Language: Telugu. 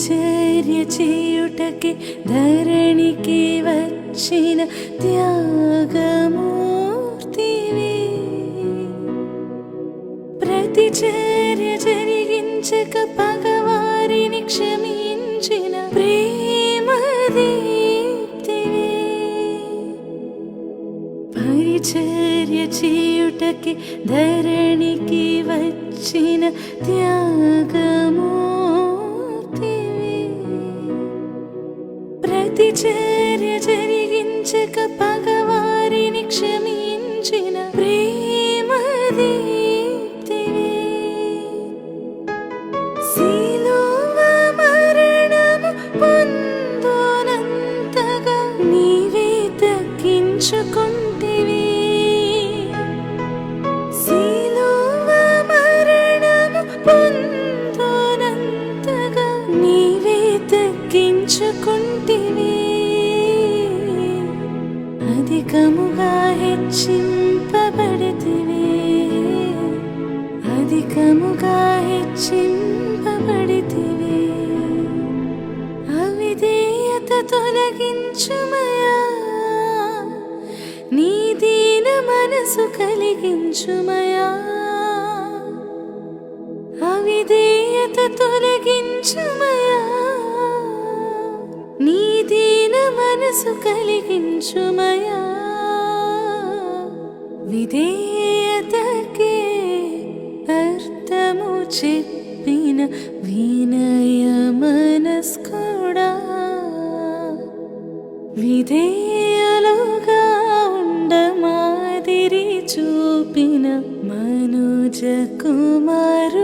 ప్రతిచర్య చేయుటకి ధరణికి వచ్చిన త్యాగమూర్తివి. ప్రతిచర్య జరిగించక పగవారిని క్షమించిన ప్రేమదీప్తివి. పరిచర్య చేయుటకి ధరణికి వచ్చిన త్యాగమూర్తివి ప్రతిచర్య జరిగించక పగవారిని క్షమించిన ప్రేమ దీప్తివి శిలువ మరణము పొందునంతగా నీవే తగ్గించుకుంటివి. శిలువ మరణము పొందునంతగా నీవే తగ్గించుకుంటివి. అధికముగా హెచ్చింపబడితివి. అధికముగా హెచ్చింపబడితివి. అవిధేయత తొలగించుమయా. నీ దీన మనసు కలిగించుమయా. అవిధేయత తొలగించుమయా. నీ దీన మనసు కలిగించుమయా. విధేయతకే అర్థము చెప్పిన వినయ మనస్కుడా విధేయులుగా ఉండ మాదిరి చూపిన మనుజ కుమార్